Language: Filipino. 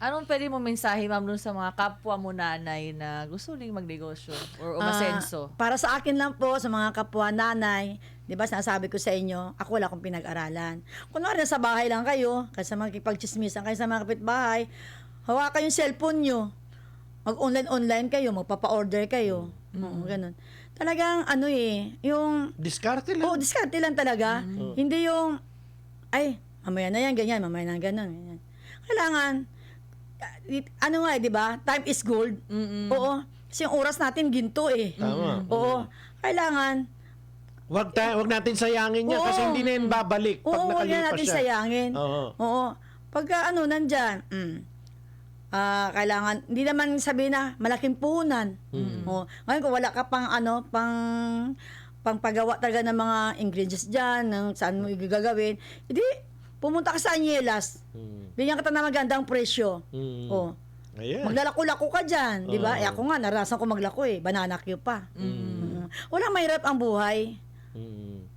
Anong pwede mo mensahe, ma'am, dun sa mga kapwa mo nanay na gusto rin magnegosyo or Ah, umasenso? para sa akin lang po, sa mga kapwa nanay, di ba sinasabi ko sa inyo, ako wala akong pinag-aralan. Kunwari nasa bahay lang kayo, kasi sa mga kipagchismisan kayo sa mga kapitbahay, hawakan yung cellphone nyo. Mag-online-online kayo, magpapa-order kayo. Oo, ganun. Talagang ano eh, yung Diskarte Oo, lang. diskarte lang talaga. Hindi yung, ay, mamaya na yan, ganyan, mamaya na ganun. Ganyan. Kailangan, ah, ano nga eh, di ba? Time is gold. Oo. Kasi yung oras natin ginto eh. Tama. Oo. Kailangan, Wag, tayo, wag natin sayangin niya Oo. kasi hindi na yan babalik pag oo, huwag na nakalipas natin siya. sayangin. Oo. Oo. Pagka ano, nandyan, mm, ah, kailangan, hindi naman sabihin na malaking puhunan. Oo. Ngayon, kung wala ka pang ano, pang pang paggawa talaga ng mga ingredients dyan, ng saan mo igagawin, hindi, pumunta ka sa Anyelas. Mm. Bigyan kita na magandang presyo. Mm. Oh. Ayan. Maglalako-lako ka dyan, di ba? Oo. Eh, ako nga, naranasan ko maglako eh. Banana Q pa. Mm. Walang mahirap ang buhay. Mm.